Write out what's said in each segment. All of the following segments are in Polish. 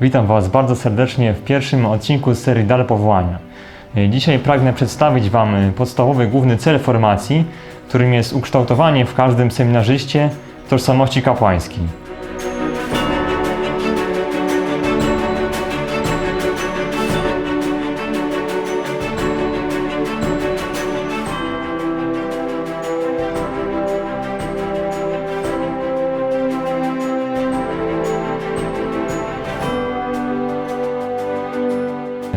Witam Was bardzo serdecznie w pierwszym odcinku z serii Dar Powołania. Dzisiaj pragnę przedstawić Wam podstawowy główny cel formacji, którym jest ukształtowanie w każdym seminarzyście tożsamości kapłańskiej.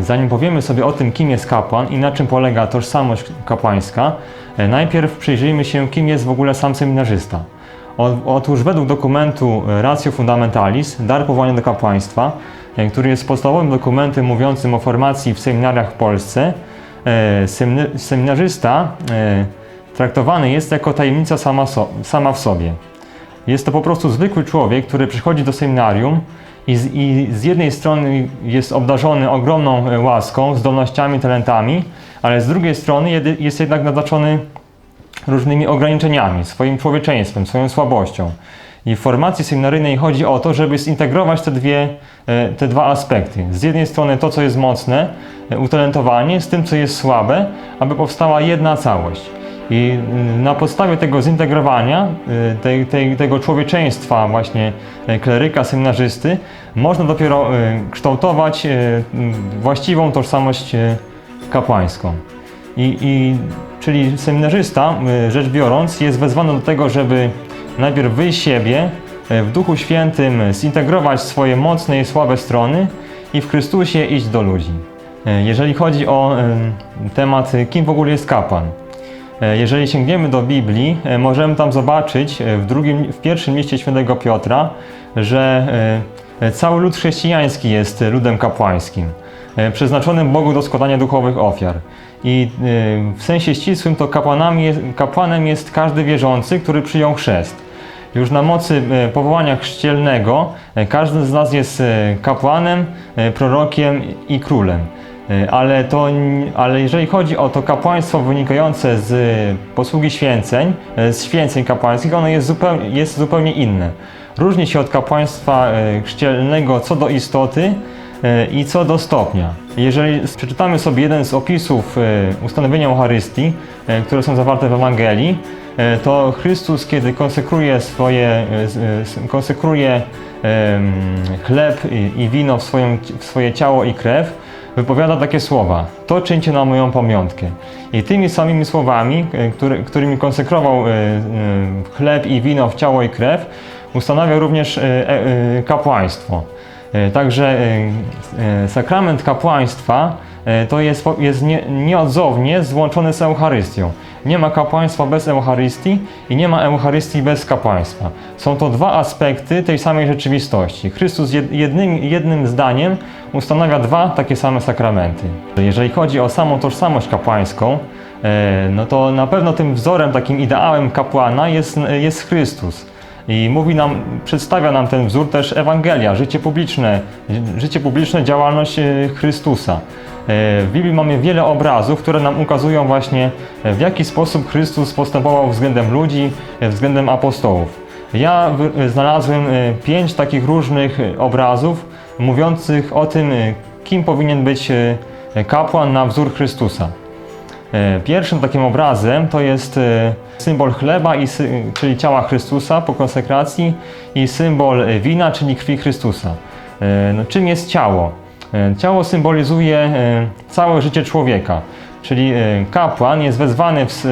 Zanim powiemy sobie o tym, kim jest kapłan i na czym polega tożsamość kapłańska, e, najpierw przyjrzyjmy się, kim jest w ogóle sam seminarzysta. Otóż według dokumentu e, Ratio Fundamentalis, dar powołania do kapłaństwa, e, który jest podstawowym dokumentem mówiącym o formacji w seminariach w Polsce, semina- seminarzysta traktowany jest jako tajemnica sama, sama w sobie. Jest to po prostu zwykły człowiek, który przychodzi do seminarium i z, i z jednej strony jest obdarzony ogromną e, łaską, zdolnościami, talentami, ale z drugiej strony jest jednak naznaczony różnymi ograniczeniami, swoim człowieczeństwem, swoją słabością. I w formacji seminaryjnej chodzi o to, żeby zintegrować te, dwie, e, te dwa aspekty. Z jednej strony to, co jest mocne, e, utalentowanie, z tym, co jest słabe, aby powstała jedna całość. I mm, na podstawie tego zintegrowania, y, tej, tej, tego człowieczeństwa właśnie y, kleryka, seminarzysty, można dopiero y, kształtować mm, właściwą tożsamość kapłańską. I, i, czyli seminarzysta, rzecz biorąc, jest wezwany do tego, żeby najpierw wyjść siebie, w Duchu Świętym zintegrować swoje mocne i słabe strony i w Chrystusie iść do ludzi. Jeżeli chodzi o temat, kim w ogóle jest kapłan, jeżeli sięgniemy do Biblii, e, możemy tam zobaczyć e, w, drugim, w pierwszym liście świętego Piotra, że e, cały lud chrześcijański jest ludem kapłańskim, e, przeznaczonym Bogu do składania duchowych ofiar. I e, w sensie ścisłym to jest, kapłanem jest każdy wierzący, który przyjął chrzest. Już na mocy e, powołania chrzcielnego e, każdy z nas jest e, kapłanem, e, prorokiem i królem. E, Ale, to, ale jeżeli chodzi o to kapłaństwo wynikające z posługi święceń, e, z święceń kapłańskich, ono jest zupełnie, jest zupełnie inne. Różni się od kapłaństwa e, chrzcielnego co do istoty i co do stopnia. Jeżeli przeczytamy sobie jeden z opisów ustanowienia Eucharystii, które są zawarte w Ewangelii, to Chrystus, kiedy konsekruje swoje, konsekruje chleb i, wino w, swoją, w swoje ciało i krew, wypowiada takie słowa: To czyńcie na moją pamiątkę. I tymi samymi słowami, e, który, którymi konsekrował e, e, chleb i wino w ciało i krew, ustanawia również kapłaństwo. Także sakrament kapłaństwa to jest, jest nie, nieodzownie złączony z Eucharystią. Nie ma kapłaństwa bez Eucharystii i nie ma Eucharystii bez kapłaństwa. Są to dwa aspekty tej samej rzeczywistości. Chrystus jed- jednym, jednym zdaniem ustanawia dwa takie same sakramenty. Jeżeli chodzi o samą tożsamość kapłańską, e, no to na pewno tym wzorem, takim ideałem kapłana jest, jest Chrystus. I mówi nam, przedstawia nam ten wzór też Ewangelia, życie publiczne, życie publiczne, działalność e, Chrystusa. E, W Biblii mamy wiele obrazów, które nam ukazują właśnie e, w jaki sposób Chrystus postępował względem ludzi, e, względem apostołów. Ja znalazłem pięć takich różnych obrazów mówiących o tym, kim powinien być kapłan na wzór Chrystusa. Pierwszym takim obrazem to jest symbol chleba, czyli ciała Chrystusa po konsekracji i symbol wina, czyli krwi Chrystusa. No, czym jest ciało? E, Ciało symbolizuje e, całe życie człowieka, czyli e, kapłan jest wezwany w,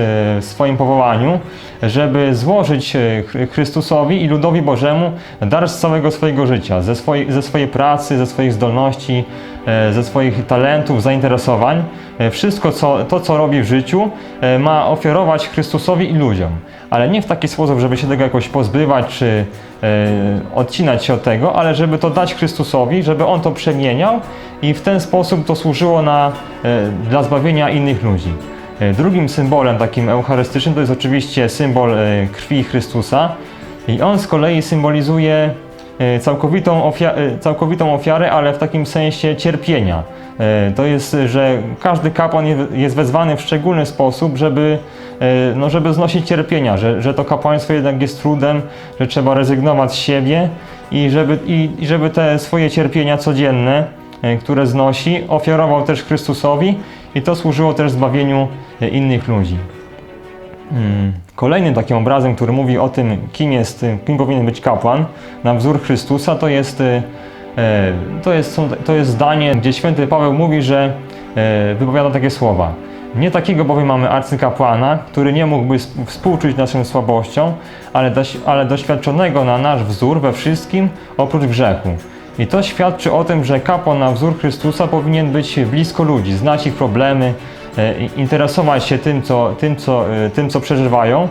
swoim powołaniu, żeby złożyć Chry- Chrystusowi i ludowi Bożemu dar z całego swojego życia, ze swojej, ze swojej pracy, ze swoich zdolności, ze swoich talentów, zainteresowań. E, Wszystko co, to, co robi w życiu, e, ma ofiarować Chrystusowi i ludziom. Ale nie w taki sposób, żeby się tego jakoś pozbywać, czy e, odcinać się od tego, ale żeby to dać Chrystusowi, żeby On to przemieniał i w ten sposób to służyło na, e, dla zbawienia innych ludzi. E, Drugim symbolem takim eucharystycznym to jest oczywiście symbol e, krwi Chrystusa i on z kolei symbolizuje e, całkowitą, ofia- e, całkowitą ofiarę, ale w takim sensie cierpienia. E, To jest, że każdy kapłan je- jest wezwany w szczególny sposób, żeby, e, no, żeby znosić cierpienia, że, że to kapłaństwo jednak jest trudem, że trzeba rezygnować z siebie i żeby, i, i żeby te swoje cierpienia codzienne, e, które znosi, ofiarował też Chrystusowi i to służyło też zbawieniu e, innych ludzi. Mm, Kolejnym takim obrazem, który mówi o tym, kim jest, kim powinien być kapłan, na wzór Chrystusa, to jest, e, to jest, to jest zdanie, gdzie święty Paweł mówi, że e, wypowiada takie słowa. Nie takiego bowiem mamy arcykapłana, który nie mógłby sp- współczuć naszym słabościom, ale, doś, ale doświadczonego na nasz wzór we wszystkim, oprócz grzechu. I to świadczy o tym, że kapłan na wzór Chrystusa powinien być blisko ludzi, znać ich problemy, interesować się tym, co, tym, co, e, tym, co przeżywają,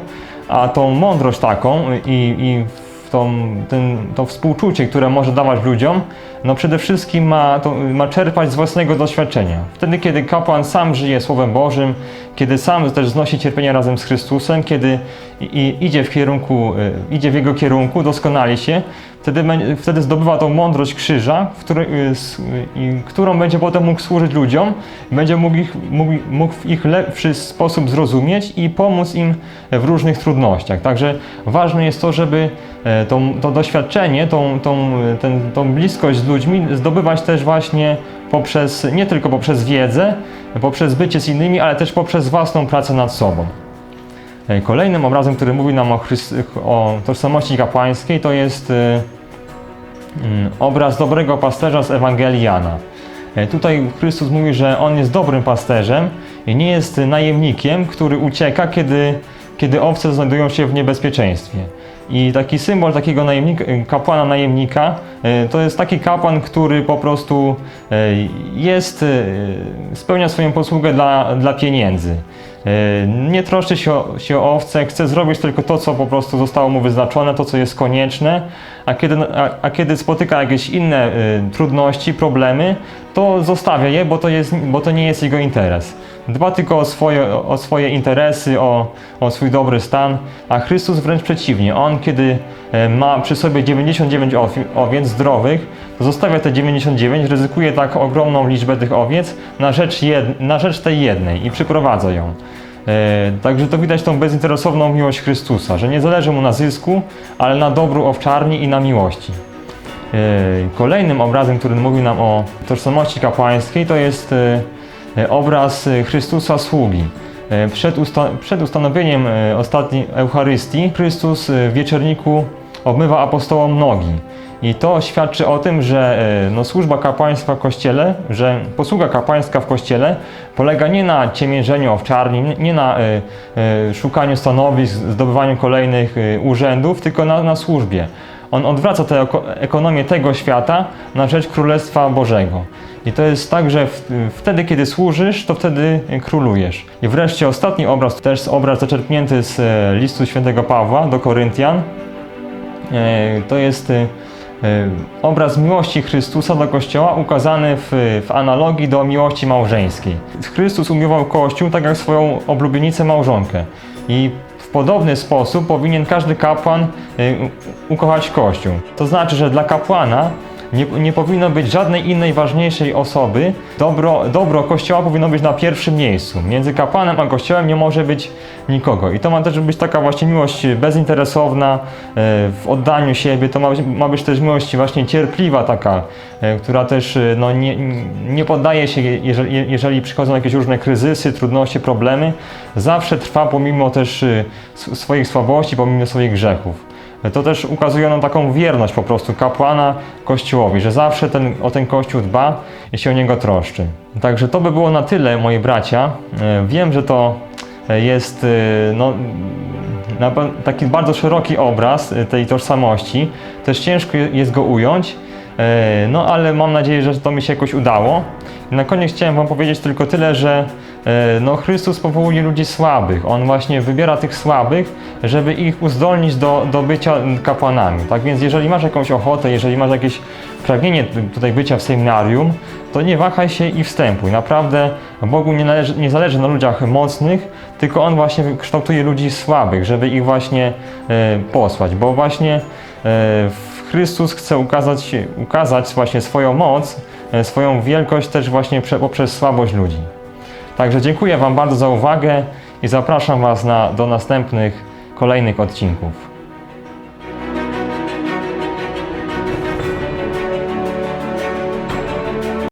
a tą mądrość taką i, i tą, ten, to współczucie, które może dawać ludziom, no przede wszystkim ma, to, ma czerpać z własnego doświadczenia. Wtedy, kiedy kapłan sam żyje Słowem Bożym, kiedy sam też znosi cierpienia razem z Chrystusem, kiedy i, i idzie w kierunku, e, idzie w jego kierunku, doskonali się, wtedy, wtedy zdobywa tą mądrość krzyża, y, którą będzie potem mógł służyć ludziom, będzie mógł ich, mógł, mógł w ich lepszy sposób zrozumieć i pomóc im w różnych trudnościach. Także ważne jest to, żeby e, tą, to doświadczenie, tą, tą, ten, tą bliskość z ludźmi zdobywać też właśnie poprzez, nie tylko poprzez wiedzę, poprzez bycie z innymi, ale też poprzez własną pracę nad sobą. E, Kolejnym obrazem, który mówi nam o, o tożsamości kapłańskiej, to jest e, obraz dobrego pasterza z Ewangelii Jana. E, Tutaj Chrystus mówi, że On jest dobrym pasterzem i nie jest najemnikiem, który ucieka, kiedy, kiedy owce znajdują się w niebezpieczeństwie. I taki symbol takiego najemnika, kapłana najemnika e, to jest taki kapłan, który po prostu e, jest, e, spełnia swoją posługę dla, dla pieniędzy. E, Nie troszczy się o, się o owce, chce zrobić tylko to, co po prostu zostało mu wyznaczone, to, co jest konieczne, a kiedy, a, a kiedy spotyka jakieś inne y, trudności, problemy, to zostawia je, bo to, jest, bo to nie jest jego interes. Dba tylko o swoje, o swoje interesy, o, o swój dobry stan, a Chrystus wręcz przeciwnie. On, kiedy e, ma przy sobie 99 owi- owiec zdrowych, zostawia te 99, ryzykuje tak ogromną liczbę tych owiec na rzecz, jed, na rzecz tej jednej i przyprowadza ją. E, Także to widać tą bezinteresowną miłość Chrystusa, że nie zależy mu na zysku, ale na dobru owczarni i na miłości. E, Kolejnym obrazem, który mówi nam o tożsamości kapłańskiej, to jest obraz e, Chrystusa sługi. E, Przed, usta przed ustanowieniem e, ostatniej Eucharystii Chrystus e, w wieczorniku obmywa apostołom nogi. I to świadczy o tym, że e, no, służba kapłaństwa w kościele, że posługa kapłańska w kościele polega nie na ciemiężeniu owczarni, nie- na e, e, szukaniu stanowisk, zdobywaniu kolejnych e, urzędów, tylko na, na służbie. On odwraca tę eko- ekonomię tego świata na rzecz Królestwa Bożego. I to jest tak, że wtedy, kiedy służysz, to wtedy królujesz. I wreszcie ostatni obraz, też obraz zaczerpnięty z e, listu świętego Pawła do Koryntian. E, To jest e, obraz miłości Chrystusa do Kościoła ukazany w, w analogii do miłości małżeńskiej. Chrystus umiłował Kościół tak jak swoją oblubienicę małżonkę. I podobny sposób powinien każdy kapłan u- ukochać Kościół. To znaczy, że dla kapłana nie, nie powinno być żadnej innej ważniejszej osoby. Dobro, dobro Kościoła powinno być na pierwszym miejscu. Między kapłanem a Kościołem nie może być nikogo. I to ma też być taka właśnie miłość bezinteresowna, e, w oddaniu siebie. To ma być, ma być też miłość właśnie cierpliwa taka, e, która też e, no, nie, nie poddaje się, je- jeżeli, jeżeli przychodzą jakieś różne kryzysy, trudności, problemy. Zawsze trwa pomimo też sw- swoich słabości, pomimo swoich grzechów. To też ukazuje nam taką wierność po prostu kapłana Kościołowi, że zawsze ten, o ten Kościół dba i się o niego troszczy. Także to by było na tyle, moi bracia. E, Wiem, że to e, jest e, no, taki bardzo szeroki obraz tej tożsamości. Też ciężko je- jest go ująć, no ale mam nadzieję, że to mi się jakoś udało. Na koniec chciałem Wam powiedzieć tylko tyle, że no, Chrystus powołuje ludzi słabych. On właśnie wybiera tych słabych, żeby ich uzdolnić do, do bycia kapłanami. Tak więc jeżeli masz jakąś ochotę, jeżeli masz jakieś pragnienie tutaj bycia w seminarium, to nie wahaj się i wstępuj. Naprawdę Bogu nie, należy, nie zależy na ludziach mocnych, tylko On właśnie kształtuje ludzi słabych, żeby ich właśnie e, posłać, bo właśnie e, Chrystus chce ukazać, ukazać właśnie swoją moc, e, swoją wielkość też właśnie prze, poprzez słabość ludzi. Także dziękuję Wam bardzo za uwagę i zapraszam Was na, do następnych, kolejnych odcinków.